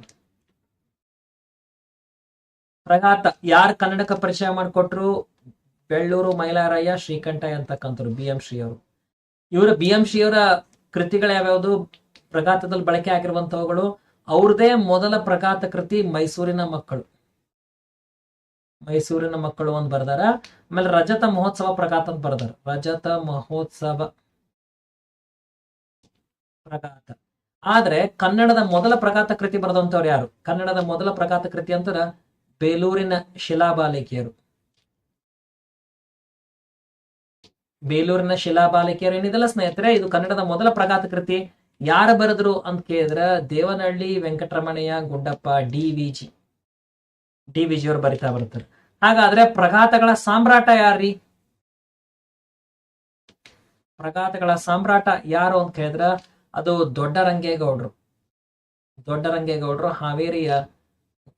ಪ್ರಘಾತ ಯಾರು ಕನ್ನಡಕ ಪರಿಚಯ ಮಾಡಿಕೊಟ್ರು? ಬೆಳ್ಳೂರು ಮೈಲಾರಯ್ಯ ಶ್ರೀಕಂಠಯ್ಯ ಅಂತಕ್ಕಂಥವ್ರು ಬಿ ಎಂ ಶ್ರೀ ಅವರು. ಇವರು ಬಿ ಎಂ ಶ್ರೀ ಅವರ ಕೃತಿಗಳು ಯಾವ್ಯಾವುದು? ಪ್ರಘಾತದಲ್ಲಿ ಬಳಕೆ ಆಗಿರುವಂತಹವುಗಳು. ಅವ್ರದೇ ಮೊದಲ ಪ್ರಘಾತ ಕೃತಿ ಮೈಸೂರಿನ ಮಕ್ಕಳು. ಮೈಸೂರಿನ ಮಕ್ಕಳು ಒಂದು ಬರ್ದಾರ. ಆಮೇಲೆ ರಜತ ಮಹೋತ್ಸವ ಪ್ರಘಾತ ಅಂತ ಬರ್ದಾರ. ರಜತ ಮಹೋತ್ಸವ ಪ್ರಘಾತ. ಆದ್ರೆ ಕನ್ನಡದ ಮೊದಲ ಪ್ರಘಾತ ಕೃತಿ ಬರೆದಂತವ್ರು ಯಾರು? ಕನ್ನಡದ ಮೊದಲ ಪ್ರಘಾತ ಕೃತಿ ಅಂತಾರ ಬೇಲೂರಿನ ಶಿಲಾಬಾಲಿಕೆಯರು. ಬೇಲೂರಿನ ಶಿಲಾಬಾಲಿಕೆಯರು ಏನಿದೆಲ್ಲ ಸ್ನೇಹಿತರೆ, ಇದು ಕನ್ನಡದ ಮೊದಲ ಪ್ರಗಾತ ಕೃತಿ. ಯಾರ ಬರೆದ್ರು ಅಂತ ಕೇಳಿದ್ರ Devanahalli Venkataramanaiah Guddappa D V G. D V ಅವರು ಬರಿತಾ ಬರ್ತಾರೆ ಹಾಗಾದ್ರೆ ಪ್ರಗಾತಗಳ ಸಾಮ್ರಾಟ ಯಾರ್ರಿ? ಪ್ರಗಾತಗಳ ಸಾಮ್ರಾಟ ಯಾರು ಅಂತ ಕೇಳಿದ್ರ, ಅದು ದೊಡ್ಡರಂಗೇಗೌಡರು. ದೊಡ್ಡರಂಗೇಗೌಡರು ಹಾವೇರಿಯ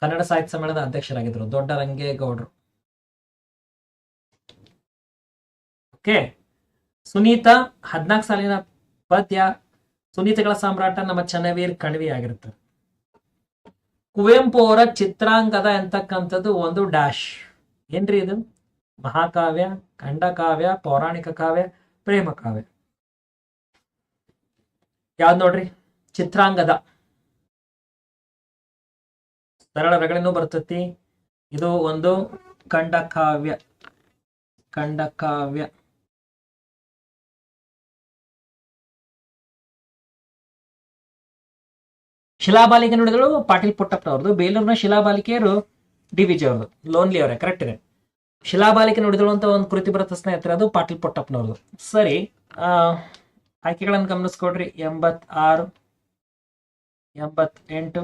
ಕನ್ನಡ ಸಾಹಿತ್ಯ ಸಮ್ಮೇಳನದ ಅಧ್ಯಕ್ಷರಾಗಿದ್ರು ದೊಡ್ಡರಂಗೇಗೌಡರು. ಓಕೆ. ಸುನೀತ ಹದ್ನಾಲ್ಕು ಸಾಲಿನ ಪದ್ಯ, ಸುನೀತಗಳ ಸಾಮ್ರಾಟ ನಮ್ಮ ಚನ್ನವೀರ್ ಕಣ್ವಿ ಆಗಿರ್ತಾರೆ ಕುವೆಂಪು ಅವರ ಚಿತ್ರಾಂಗದ ಎಂತಕ್ಕಂಥದ್ದು ಒಂದು ಡ್ಯಾಶ್. ಏನ್ರಿ ಇದು? ಮಹಾಕಾವ್ಯ, ಖಂಡಕಾವ್ಯ, ಪೌರಾಣಿಕ ಕಾವ್ಯ, ಪ್ರೇಮ ಕಾವ್ಯ. ಯಾವ್ದು ನೋಡ್ರಿ? ಚಿತ್ರಾಂಗದ. ಸರಳ ರಗಳೇನು ಬರ್ತತಿ. ಇದು ಒಂದು ಖಂಡಕಾವ್ಯ. ಖಂಡಕಾವ್ಯ. ಶಿಲಾಬಾಲಿಕೆ ನೋಡಿದಳು ಪಾಟೀಲ್ ಪುಟ್ಟಪ್ಪನವ್ರದ್ದು ಬೇಲೂರಿನ ಶಿಲಾಬಾಲಿಕೆಯರು ಡಿ ವಿಜಿ ಅವ್ರದ್ದು ಲೋನ್ಲಿ ಅವರೇ ಕರೆಕ್ಟ್ ಇದೆ. ಶಿಲಾಬಾಲಿಕೆ ನೋಡಿದಳು ಅಂತ ಒಂದು ಕೃತಿ ಬರುತ್ತೆ ಸ್ನೇಹಿತರೆ ಅದು ಪಾಟೀಲ್ ಪುಟ್ಟಪ್ಪನವ್ರದ್ದು. ಸರಿ ಆಯ್ಕೆಗಳನ್ನು ಗಮನಿಸ್ಕೊಡ್ರಿ. ಎಂಬತ್ತಾರು, ಎಂಬತ್ತೆಂಟು,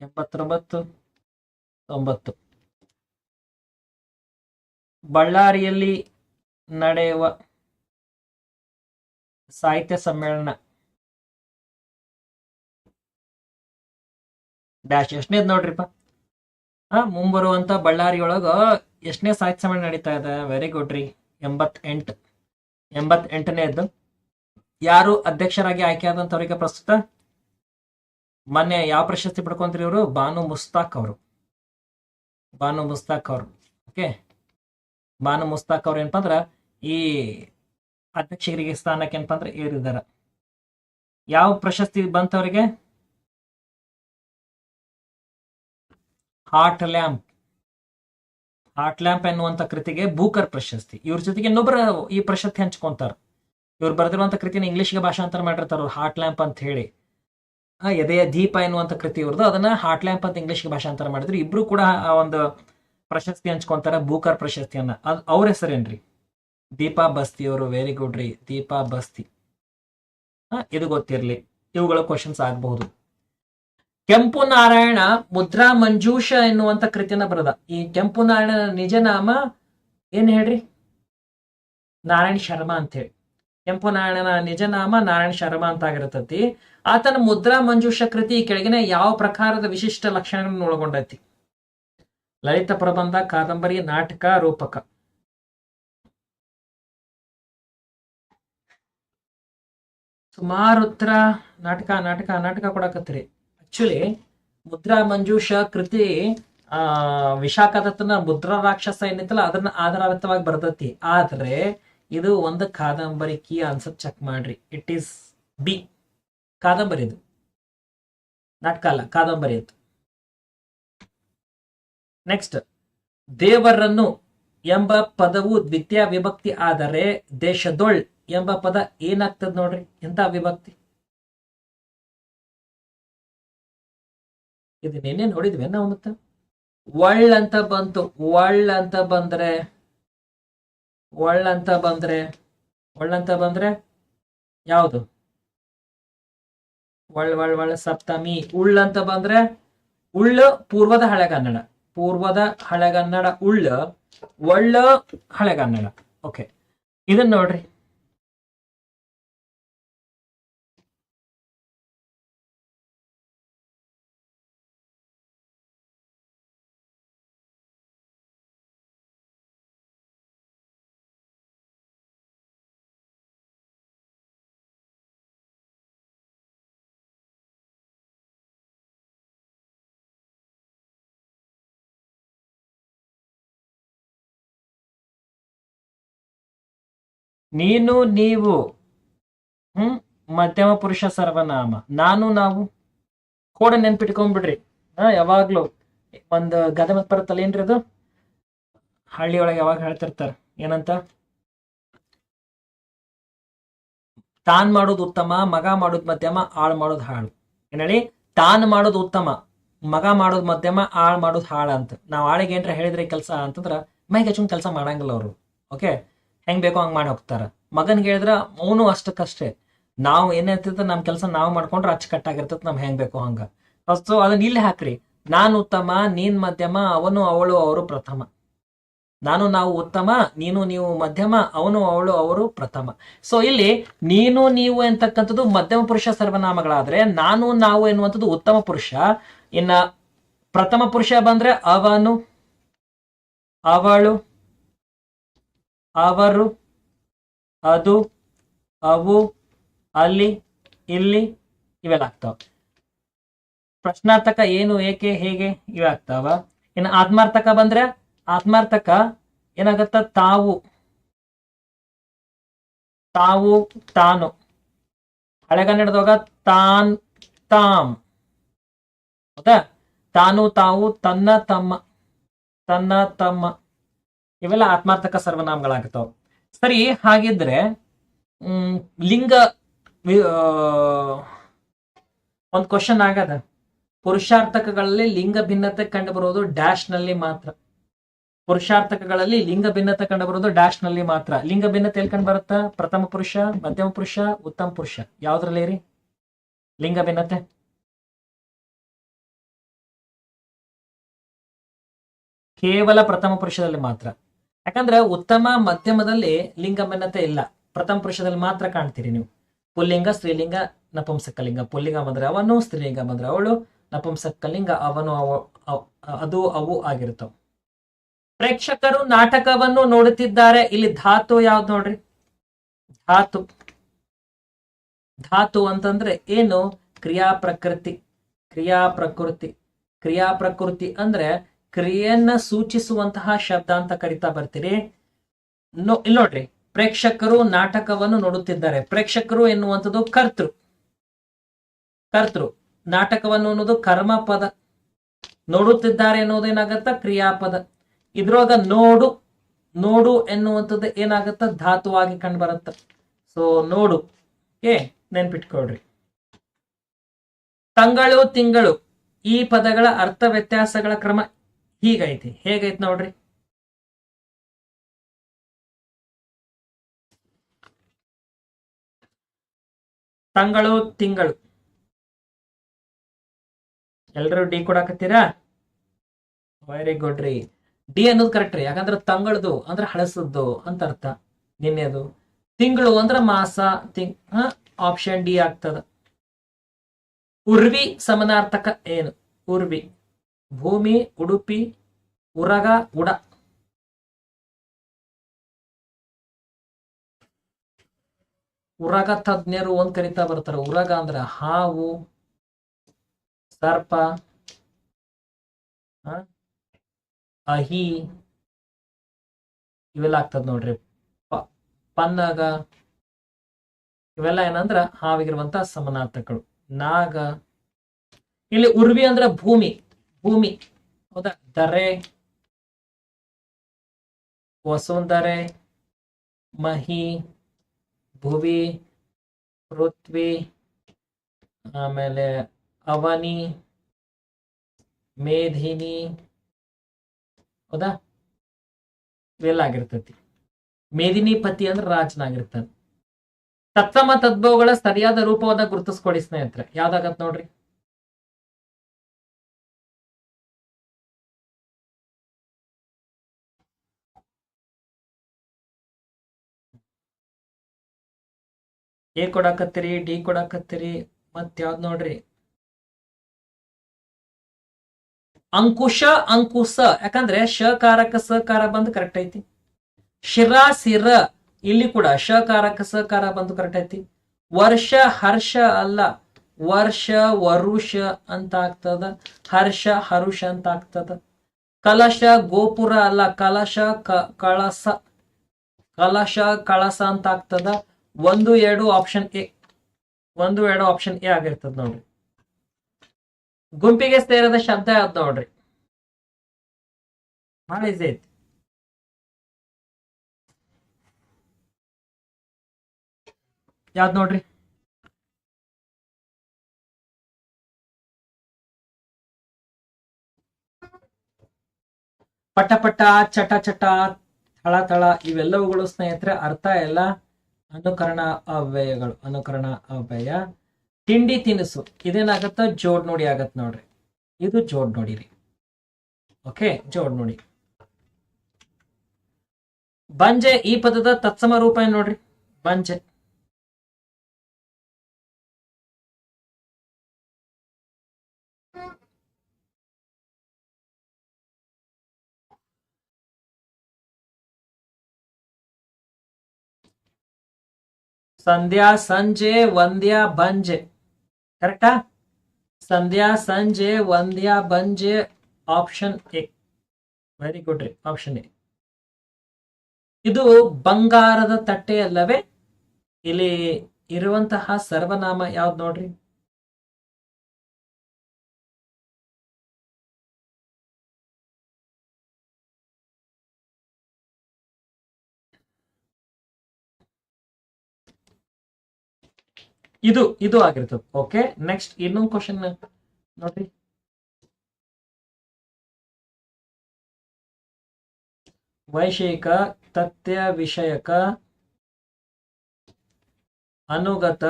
ಎಂಬತ್ತೊಂಬತ್ತು, ತೊಂಬತ್ತು. ಬಳ್ಳಾರಿಯಲ್ಲಿ ನಡೆಯುವ ಸಾಹಿತ್ಯ ಸಮ್ಮೇಳನ ಡ್ಯಾಶ್ ಎಷ್ಟನೇದ್ ನೋಡ್ರಿಪ್ಪ? ಹಾ ಮುಂಬರುವಂತ ಬಳ್ಳಾರಿಯೊಳಗ ಎಷ್ಟನೇ ಸಾಹಿತ್ಯ ಸಮ್ಮೇಳನ ನಡೀತಾ ಇದೆ? ವೆರಿ ಗುಡ್ ರೀ. ಎಂಬತ್ತೆಂಟು. ಎಂಬತ್ತೆಂಟನೇದ್ದು ಯಾರು ಅಧ್ಯಕ್ಷರಾಗಿ ಆಯ್ಕೆ ಆದಂತವರಿಗೆ ಪ್ರಸ್ತುತ? ಮೊನ್ನೆ ಯಾವ ಪ್ರಶಸ್ತಿ ಪಡ್ಕೊಂತೀರಿ ಇವರು? ಬಾನು ಮುಸ್ತಾಕ್ ಅವರು. ಬಾನು ಮುಸ್ತಾಕ್ ಅವರು. ಓಕೆ ಬಾನು ಮುಸ್ತಾಕ್ ಅವ್ರು ಏನಪ್ಪ ಅಂದ್ರೆ ಈ ಅಧ್ಯಕ್ಷರಿಗೆ ಸ್ಥಾನಕ್ಕೆ ಏನಪ್ಪ ಅಂದ್ರೆ ಏರಿದ್ದಾರೆ ಯಾವ ಪ್ರಶಸ್ತಿ ಬಂತವರಿಗೆ? Heart lamp. ಹಾರ್ಟ್ ಲ್ಯಾಂಪ್ ಎನ್ನುವಂತ ಕೃತಿಗೆ ಬೂಕರ್ ಪ್ರಶಸ್ತಿ. ಇವ್ರ ಜೊತೆಗೆ ಇನ್ನೊಬ್ಬರ ಈ ಪ್ರಶಸ್ತಿ ಹಂಚ್ಕೊಂತಾರ. ಇವ್ರು ಬರೆದಿರುವಂತ ಕೃತಿನ ಇಂಗ್ಲಿಷ್ಗೆ ಭಾಷಾಂತರ ಮಾಡಿರ್ತಾರ ಹಾರ್ಟ್ ಲ್ಯಾಂಪ್ ಅಂತ ಹೇಳಿ. ಎದೆಯ ದೀಪ ಎನ್ನುವಂತ ಕೃತಿ ಇವ್ರದ್ದು ಅದನ್ನ ಹಾಟ್ ಲ್ಯಾಂಪ್ ಅಂತ ಇಂಗ್ಲಿಷ್ಗೆ ಭಾಷಾಂತರ ಮಾಡಿದ್ರು. ಇಬ್ರು ಕೂಡ ಒಂದು ಪ್ರಶಸ್ತಿ ಹಂಚ್ಕೊಂತಾರ, ಬೂಕರ್ ಪ್ರಶಸ್ತಿಯನ್ನ. ಅದ್ ಅವ್ರ ಹೆಸರೇನ್ರಿ? ದೀಪಾ ಬಸ್ತಿ ಅವರು ವೆರಿ ಗುಡ್ ರೀ. ದೀಪಾ ಬಸ್ತಿ. ಇದು ಗೊತ್ತಿರಲಿ. ಇವುಗಳ ಕ್ವಶನ್ಸ್ ಆಗಬಹುದು. ಕೆಂಪು ನಾರಾಯಣ ಮುದ್ರಾ ಮಂಜೂಷ ಎನ್ನುವಂತ ಕೃತಿನ ಬರದ. ಈ ಕೆಂಪು ನಾರಾಯಣನ ನಿಜ ನಾಮ ಏನ್ ಹೇಳ್ರಿ? ನಾರಾಯಣ್ ಶರ್ಮಾ ಅಂತ ಹೇಳಿ ಕೆಂಪು ನಾರಾಯಣನ ನಿಜ ನಾಮ ನಾರಾಯಣ್ ಶರ್ಮಾ ಅಂತ ಆಗಿರತತಿ ಆತನ ಮುದ್ರಾ ಮಂಜೂಷ ಕೃತಿ ಕೆಳಗಿನ ಯಾವ ಪ್ರಕಾರದ ವಿಶಿಷ್ಟ ಲಕ್ಷಣಗಳನ್ನು ಒಳಗೊಂಡೈತಿ? ಲಲಿತ ಪ್ರಬಂಧ, ಕಾದಂಬರಿ, ನಾಟಕ, ರೂಪಕ. ಸುಮಾರು ಉತ್ತರ ನಾಟಕ ನಾಟಕ ನಾಟಕ ಕೊಡಕತ್ರಿ ಆಕ್ಚುಲಿ ಮುದ್ರಾ ಮಂಜೂಷ ಕೃತಿ, ಆ, ವಿಶಾಖದತ್ತನ ಮುದ್ರಾ ರಾಕ್ಷಸ ಏನಿತ್ತಲ್ಲ, ಅದನ್ನ ಆಧಾರಯುತವಾಗಿ ಬರ್ತೈತಿ ಆದ್ರೆ, ಇದು ಒಂದು ಕಾದಂಬರಿ ಕೀ ಅನ್ಸತ್ ಚೆಕ್ ಮಾಡ್ರಿ. ಇಟ್ ಈಸ್ ಬಿ ಕಾದಂಬರಿ ಇದು. ನಾಟಕ ಅಲ್ಲ ಕಾದಂಬರಿ ಇದು. ನೆಕ್ಸ್ಟ್ ದೇವರನ್ನು ಎಂಬ ಪದವು ದ್ವಿತೀಯ ವಿಭಕ್ತಿ ಆದರೆ ದೇಶದೊಳ್ ಎಂಬ ಪದ ಏನಾಗ್ತದ ನೋಡ್ರಿ? ಎಂತ ವಿಭಕ್ತಿ? ಇದು ನಿನ್ನೆ ನೋಡಿದ್ವಿ ನಾವು ಮತ್ತೆ ವಳ್ ಅಂತ ಬಂತು ವಳ್ ಅಂತ ಬಂದ್ರೆ ವಳ್ ಅಂತ ಬಂದ್ರೆ ವಳ್ ಅಂತ ಬಂದ್ರೆ ಯಾವುದು? ವಳ್ ವಳ್ ವಳ್ ಸಪ್ತಮಿ ಉಳ್ ಅಂತ ಬಂದ್ರೆ ಉಳ್ಳ, ಪೂರ್ವದ ಹಳೆಗನ್ನಡ ಪೂರ್ವದ ಹಳೆಗನ್ನಡ ಉಳ್ಳ, ಒಳ್ಳ ಹಳೆಗನ್ನಡ ಓಕೆ ಇದನ್ನ ನೋಡ್ರಿ. ನೀನು, ನೀವು. ಹ್ಮ್? ಮಧ್ಯಮ ಪುರುಷ ಸರ್ವನಾಮ. ನಾನು, ನಾವು. ಕೂಡ ನೆನ್ಪಿಟ್ಕೊಂಡ್ಬಿಡ್ರಿ. ಹಾ, ಯಾವಾಗ್ಲೂ. ಒಂದು ಗದಮತ್ ಮತ್ ಬರುತ್ತಲ್ಲ ಏನ್ರಿ ಅದು? ಹಳ್ಳಿಯೊಳಗೆ ಯಾವಾಗ ಹೇಳ್ತಿರ್ತಾರ? ಏನಂತ? ತಾನ್ ಮಾಡೋದು ಉತ್ತಮ, ಮಗ ಮಾಡೋದು ಮಧ್ಯಮ, ಆಳ್ ಮಾಡೋದು ಹಾಳು. ಏನ್ ಹೇಳಿ ತಾನ್ ಮಾಡೋದು ಉತ್ತಮ, ಮಗ ಮಾಡೋದು ಮಧ್ಯಮ, ಆಳ್ ಮಾಡೋದು ಹಾಳ ಅಂತ. ನಾವು ಆಳಿಗೆ ಏನ್ರ ಹೇಳಿದ್ರೆ ಕೆಲಸ ಅಂತಂದ್ರ ಮೈಗೆ ಹಚ್ಚುನ್ ಕೆಲಸ ಮಾಡಂಗಿಲ್ಲ ಅವರು. ಓಕೆ ಹೆಂಗ್ ಬೇಕೋ ಹಂಗ್ ಮಾಡಿ ಹೋಗ್ತಾರ. ಮಗನ್ಗೆ ಹೇಳಿದ್ರ, ಅವನು ಅಷ್ಟಕ್ಕಷ್ಟೇ. ನಾವು ಏನಿರ್ತೈತೆ ನಮ್ಮ ಕೆಲಸ ನಾವು ಮಾಡ್ಕೊಂಡ್ರೆ ಅಚ್ಚುಕಟ್ಟಾಗಿರ್ತೈತೆ ನಮ್ ಹೆಂಗ್ ಬೇಕೋ ಹಂಗ. ಸೊ ಅದನ್ನ ಇಲ್ಲಿ ಹಾಕ್ರಿ. ನಾನು ಉತ್ತಮ, ನೀನ್ ಮಧ್ಯಮ, ಅವನು ಅವಳು, ಅವರು ಪ್ರಥಮ. ನಾನು ನಾವು ಉತ್ತಮ, ನೀನು ನೀವು ಮಧ್ಯಮ, ಅವನು ಅವಳು, ಅವರು ಪ್ರಥಮ. ಸೊ ಇಲ್ಲಿ ನೀನು ನೀವು ಎಂತಕ್ಕಂಥದ್ದು ಮಧ್ಯಮ ಪುರುಷ ಸರ್ವನಾಮಗಳಾದ್ರೆ, ನಾನು ನಾವು ಎನ್ನುವಂಥದ್ದು ಉತ್ತಮ ಪುರುಷ. ಇನ್ನ ಪ್ರಥಮ ಪುರುಷ ಬಂದ್ರೆ ಅವನು, ಅವಳು ಅವರು, ಅದು, ಅವು, ಅಲ್ಲಿ, ಇಲ್ಲಿ ಇವೆಲ್ಲ ಆಗ್ತಾವ ಪ್ರಶ್ನಾರ್ಥಕ ಏನು, ಏಕೆ, ಹೇಗೆ ಇವೆ ಆಗ್ತಾವ ಇನ್ನು ಆತ್ಮಾರ್ಥಕ ಬಂದ್ರೆ ಆತ್ಮಾರ್ಥಕ ಏನಾಗತ್ತ? ತಾವು. ತಾವು, ತಾನು. ಹಳೆಗನ್ನಡದಾಗ ತಾನ್, ತಾಮ್. ಹೌದಾ? ತಾನು, ತಾವು, ತನ್ನ, ತಮ್ಮ. ತನ್ನ, ತಮ್ಮ. ಇವೆಲ್ಲ ಆತ್ಮಾರ್ಥಕ ಸರ್ವನಾಮಗಳಾಗ್ತಾವ ಸರಿ, ಹಾಗಿದ್ರೆ ಲಿಂಗ ಒಂದು ಕ್ವಶನ್ ಆಗದ? ಪುರುಷಾರ್ಥಕಗಳಲ್ಲಿ ಲಿಂಗ ಭಿನ್ನತೆ ಕಂಡು ಬರುವುದು ಡ್ಯಾಶ್ನಲ್ಲಿ ಮಾತ್ರ. ಪುರುಷಾರ್ಥಕಗಳಲ್ಲಿ ಲಿಂಗ ಭಿನ್ನತೆ ಕಂಡು ಬರುವುದು ಡ್ಯಾಶ್ನಲ್ಲಿ ಮಾತ್ರ. ಲಿಂಗ ಭಿನ್ನತೆ ಎಲ್ಲಿ ಕಂಡು ಬರುತ್ತಾ ಪ್ರಥಮ ಪುರುಷ, ಮಧ್ಯಮ ಪುರುಷ, ಉತ್ತಮ ಪುರುಷ. ಯಾವ್ದ್ರಲ್ಲಿ ರೀ ಲಿಂಗ ಭಿನ್ನತೆ. ಕೇವಲ ಪ್ರಥಮ ಪುರುಷದಲ್ಲಿ ಮಾತ್ರ. ಯಾಕಂದ್ರೆ ಉತ್ತಮ ಮಧ್ಯಮದಲ್ಲಿ ಲಿಂಗ ಭಿನ್ನತೆ ಇಲ್ಲ. ಪ್ರಥಮ ಪುರುಷದಲ್ಲಿ ಮಾತ್ರ ಕಾಣ್ತೀರಿ ನೀವು. ಪುಲ್ಲಿಂಗ, ಸ್ತ್ರೀಲಿಂಗ, ನಪುಂಸಕಲಿಂಗ. ಪುಲ್ಲಿಂಗ ಬಂದ್ರೆ ಅವನು, ಸ್ತ್ರೀಲಿಂಗ ಬಂದ್ರೆ ಅವಳು, ನಪುಂಸಕಲಿಂಗ ಅವನು, ಅವ, ಅವ್- ಅದು, ಅವು ಆಗಿರ್ತಾವ ಪ್ರೇಕ್ಷಕರು ನಾಟಕವನ್ನು ನೋಡುತ್ತಿದ್ದಾರೆ. ಇಲ್ಲಿ ಧಾತು ಯಾವ್ದು ನೋಡ್ರಿ? ಧಾತು. ಧಾತು ಅಂತಂದ್ರೆ ಏನು? ಕ್ರಿಯಾ ಪ್ರಕೃತಿ ಕ್ರಿಯಾ ಪ್ರಕೃತಿ ಕ್ರಿಯಾ ಪ್ರಕೃತಿ ಅಂದ್ರೆ ಕ್ರಿಯೆಯನ್ನ ಸೂಚಿಸುವಂತಹ ಶಬ್ದ ಅಂತ ಕರಿತಾ ಬರ್ತೀರಿ. ನೋ, ಇಲ್ಲಿ ನೋಡ್ರಿ. ಪ್ರೇಕ್ಷಕರು ನಾಟಕವನ್ನು ನೋಡುತ್ತಿದ್ದಾರೆ. ಪ್ರೇಕ್ಷಕರು ಎನ್ನುವಂಥದ್ದು ಕರ್ತೃ. ಕರ್ತೃ. ನಾಟಕವನ್ನು ಅನ್ನೋದು ಕರ್ಮ ಪದ ನೋಡುತ್ತಿದ್ದಾರೆ ಅನ್ನೋದೇನಾಗತ್ತ ಕ್ರಿಯಾಪದ. ಇದ್ರೊಳಗ ನೋಡು. ನೋಡು ಎನ್ನುವಂಥದ್ದು ಏನಾಗತ್ತ? ಧಾತುವಾಗಿ ಕಂಡು ಬರುತ್ತ? ಸೊ ನೋಡು. ಏ, ನೆನ್ಪಿಟ್ಕೊಳ್ರಿ. ತಂಗಳು, ತಿಂಗಳು ಈ ಪದಗಳ ಅರ್ಥ ವ್ಯತ್ಯಾಸಗಳ ಕ್ರಮ ಹೀಗೈತಿ, ಹೇಗೈತಿ ನೋಡ್ರಿ? ತಂಗಳು, ತಿಂಗಳು. ಎಲ್ರು ಡಿ ಕೊಡಾಕತ್ತೀರಾ? ವೆರಿ ಗುಡ್ ರೀ. ಡಿ ಅನ್ನೋದು ಕರೆಕ್ಟ್ ರೀ. ಯಾಕಂದ್ರೆ ತಂಗಳದು ಅಂದ್ರೆ ಹಳಸದ್ದು ಅಂತ ಅರ್ಥ. ನಿನ್ನೆದು ತಿಂಗಳು ಅಂದ್ರೆ ಮಾಸ ತಿಂಗ್ ಆಪ್ಷನ್ ಡಿ ಆಗ್ತದ. ಉರ್ವಿ ಸಮನಾರ್ಥಕ ಏನು? ಉರ್ವಿ. ಭೂಮಿ, ಉಡುಪಿ, ಉರಗ, ಉಡ. ಉರಗ ತಜ್ಞರು ಒಂದ್ ಕರಿತಾ ಬರ್ತಾರೆ. ಉರಗ ಅಂದ್ರೆ ಹಾವು, ಸರ್ಪ ಅಹಿ, ಇವೆಲ್ಲ ಆಗ್ತದ ನೋಡ್ರಿ. ಪನ್ನಗ, ಇವೆಲ್ಲ ಏನಂದ್ರ ಹಾವಿಗಿರುವಂತ ಸಮನಾರ್ಥಕಗಳು. ನಾಗ, ಇಲ್ಲಿ ಉರ್ವಿ ಅಂದ್ರೆ ಭೂಮಿ. ಭೂಮಿ. ಹೌದಾ? ದರೆ ವಸುಂಧರೆ ಮಹಿ. ಭುವಿ. ಪೃಥ್ವಿ. ಆಮೇಲೆ ಅವನಿ. ಮೇಧಿನಿ. ಹೌದಾ? ಇವೆಲ್ಲ ಆಗಿರ್ತೈತಿ. ಮೇದಿನಿ ಪತಿ ಅಂದ್ರೆ ರಾಜನಾಗಿರ್ತಾನೆ. ತತ್ಸಮ ತದ್ಭವಗಳ ಸರಿಯಾದ ರೂಪವನ್ನ ಗುರುತಿಸ್ಕೊಡಿ ಸ್ನೇಹಿತರೆ. ಯಾವ್ದಾಗತ್ ನೋಡ್ರಿ? ಎ ಕೊಡಾಕತ್ತೀರಿ ಡಿ ಕೊಡಾಕತ್ತೀರಿ ಮತ್ ಯಾವ್ದು ನೋಡ್ರಿ? ಅಂಕುಶ ಅಂಕುಶ ಯಾಕಂದ್ರೆ ಶಕಾರಕ ಸಹಕಾರ ಬಂದು ಕರೆಕ್ಟ್ ಐತಿ. ಶಿರ, ಸಿರ. ಇಲ್ಲಿ ಕೂಡ ಶಕಾರಕ ಸಹಕಾರ ಬಂದು ಕರೆಕ್ಟ್ ಐತಿ. ವರ್ಷ, ಹರ್ಷ ಅಲ್ಲ. ವರ್ಷ, ವರುಷ ಅಂತ ಆಗ್ತದ. ಹರ್ಷ, ಹರುಷ ಅಂತ ಆಗ್ತದ. ಕಲಶ, ಗೋಪುರ ಅಲ್ಲ. ಕಲಶ ಕಳಸ. ಕಲಶ, ಕಳಸ ಅಂತ ಆಗ್ತದ. ಒಂದು, ಎರಡು ಆಪ್ಷನ್ ಎ ಒಂದು, ಎರಡು ಆಪ್ಷನ್ ಎ ಆಗಿರ್ತದ ನೋಡ್ರಿ. ಗುಂಪಿಗೆ ಸೇರದ ಶಬ್ದ ಯಾವ್ದು ನೋಡ್ರಿ? ಭಾಳ ಈಸಿ ಐತಿ. ಯಾವ್ದು ನೋಡ್ರಿ? ಪಟ ಪಟ, ಚಟ ಚಟ ತಳ ತಳ ಇವೆಲ್ಲವುಗಳು ಸ್ನೇಹಿತರೆ, ಅರ್ಥ ಎಲ್ಲ ಅನುಕರಣ ಅವ್ಯಯಗಳು, ಅನುಕರಣ ಅವ್ಯಯ. ತಿಂಡಿ ತಿನಿಸು, ಇದೇನಾಗತ್ತ? ಜೋಡ್ ನೋಡಿ ಆಗತ್ ನೋಡ್ರಿ. ಇದು ಜೋಡ್ ನೋಡಿರಿ. ಓಕೆ, ಜೋಡ್ ನೋಡಿ. ಬಂಜೆ ಈ ಪದದ ತತ್ಸಮ ರೂಪ ಏನ್ ನೋಡ್ರಿ? ಬಂಜೆ. ಸಂಧ್ಯಾ, ಸಂಜೆ, ವಂದ್ಯಾ, ಬಂಜೆ. ಕರೆಕ್ಟಾ ಸಂಧ್ಯಾ, ಸಂಜೆ, ವಂದ್ಯಾ, ಬಂಜೆ ಆಪ್ಷನ್ ಎ ವೆರಿ ಗುಡ್ ರೀ ಆಪ್ಷನ್ ಎ ಇದು ಬಂಗಾರದ ತಟ್ಟೆ ಅಲ್ಲವೇ ಇಲ್ಲಿ ಇರುವಂತಹ ಸರ್ವನಾಮ ಯಾವ್ದು ನೋಡ್ರಿ? ಇದು ಇದು ಆಗಿರ್ತದೆ. ಓಕೆ ನೆಕ್ಸ್ಟ್ ಇನ್ನೊಂದು ಕ್ವಶನ್ ನೋಡ್ರಿ. ವೈಷಯಿಕ ತಥ್ಯ ವಿಷಯಕ ಅನುಗತ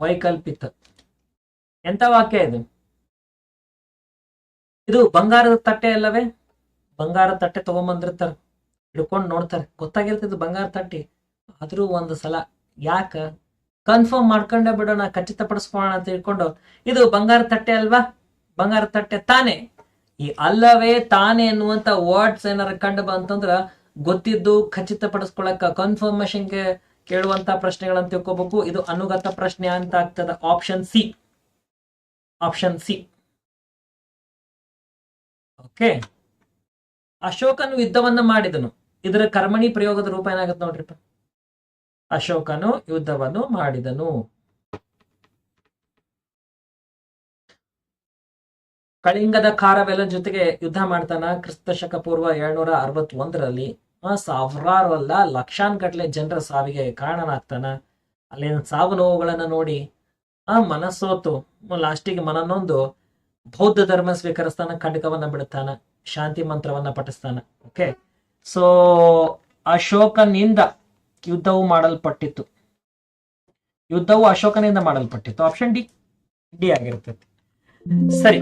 ವೈಕಲ್ಪಿತ. ಎಂತ ವಾಕ್ಯ ಇದು? ಇದು ಬಂಗಾರದ ತಟ್ಟೆ ಅಲ್ಲವೇ? ಬಂಗಾರದ ತಟ್ಟೆ ತಗೊಂಬಂದಿರ್ತಾರೆ. ಹಿಡ್ಕೊಂಡು ನೋಡ್ತಾರೆ. ಗೊತ್ತಾಗಿರ್ತದೆ ಬಂಗಾರ ತಟ್ಟೆ. ಆದ್ರೂ ಒಂದು ಸಲ ಯಾಕ? ಕನ್ಫರ್ಮ್ ಮಾಡ್ಕೊಂಡೇ ಬಿಡೋಣ, ಖಚಿತಪಡಿಸ್ಕೊಳ್ಳೋಣ ಅಂತ ಹೇಳ್ಕೊಂಡು ಇದು ಬಂಗಾರ ತಟ್ಟೆ ಅಲ್ವಾ? ಬಂಗಾರ ತಟ್ಟೆ ತಾನೇ. ಈ ಅಲ್ಲವೇ ತಾನೇ ಅನ್ನುವಂತ ವರ್ಡ್ಸ್ ಏನಾರ ಕಂಡು ಬಂತಂದ್ರ ಗೊತ್ತಿದ್ದು ಖಚಿತಪಡಿಸ್ಕೊಳಕ ಕನ್ಫರ್ಮೇಶನ್ಗೆ ಕೇಳುವಂತ ಪ್ರಶ್ನೆಗಳನ್ನ ತಿಳ್ಕೊಬೇಕು. ಇದು ಅನುಗತ ಪ್ರಶ್ನೆ ಅಂತ ಆಗ್ತದ option C option C okay ಅಶೋಕನು ಯುದ್ಧವನ್ನ ಮಾಡಿದನು. ಇದರ ಕರ್ಮಣಿ ಪ್ರಯೋಗದ ರೂಪ ಏನಾಗುತ್ತೆ ನೋಡ್ರಿಪ್ಪ? ಅಶೋಕನು ಯುದ್ಧವನ್ನು ಮಾಡಿದನು. ಕಳಿಂಗದ ಕಾರವೆಲ್ಲ ಜೊತೆಗೆ ಯುದ್ಧ ಮಾಡ್ತಾನ. ಕ್ರಿಸ್ತ ಶಕ ಪೂರ್ವ ಏಳ್ನೂರ ಅರವತ್ತೊಂದರಲ್ಲಿ ಒಂದರಲ್ಲಿ ಸಾವಿರಾರು ಅಲ್ಲ, ಲಕ್ಷಾನ್ಗಟ್ಲೆ ಜನರ ಸಾವಿಗೆ ಕಾರಣನಾಗ್ತಾನ. ಅಲ್ಲಿನ ಸಾವು ನೋವುಗಳನ್ನ ನೋಡಿ ಆ ಮನಸ್ಸೋತು. ಲಾಸ್ಟಿಗೆ ಮನನೊಂದು ಬೌದ್ಧ ಧರ್ಮ ಸ್ವೀಕರಿಸ್ತಾನ ಖಂಡಕವನ್ನ ಬಿಡುತ್ತಾನ, ಶಾಂತಿ ಮಂತ್ರವನ್ನ ಪಠಿಸ್ತಾನ. ಓಕೆ ಸೊ ಅಶೋಕನಿಂದ ಯುದ್ಧವು ಮಾಡಲ್ಪಟ್ಟಿತ್ತು. ಯುದ್ಧವು ಅಶೋಕನಿಂದ ಮಾಡಲ್ಪಟ್ಟಿತ್ತು. ಆಪ್ಷನ್ ಡಿ ಡಿ ಆಗಿರ್ತೈತಿ. ಸರಿ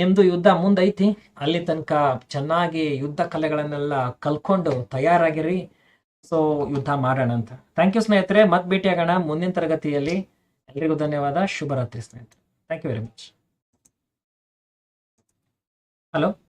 ನಿಮ್ದು ಯುದ್ಧ ಮುಂದೈತಿ. ಅಲ್ಲಿ ತನಕ ಚೆನ್ನಾಗಿ ಯುದ್ಧ ಕಲೆಗಳನ್ನೆಲ್ಲ ಕಲ್ಕೊಂಡು ತಯಾರಾಗಿರಿ. ಸೊ ಯುದ್ಧ ಮಾಡೋಣ ಅಂತ. ಥ್ಯಾಂಕ್ ಯು ಸ್ನೇಹಿತರೆ, ಮತ್ ಭೇಟಿ ಆಗೋಣ ಮುಂದಿನ ತರಗತಿಯಲ್ಲಿ. ಎಲ್ರಿಗೂ ಧನ್ಯವಾದ, ಶುಭರಾತ್ರಿ ಸ್ನೇಹಿತರೆ. Thank you very much hello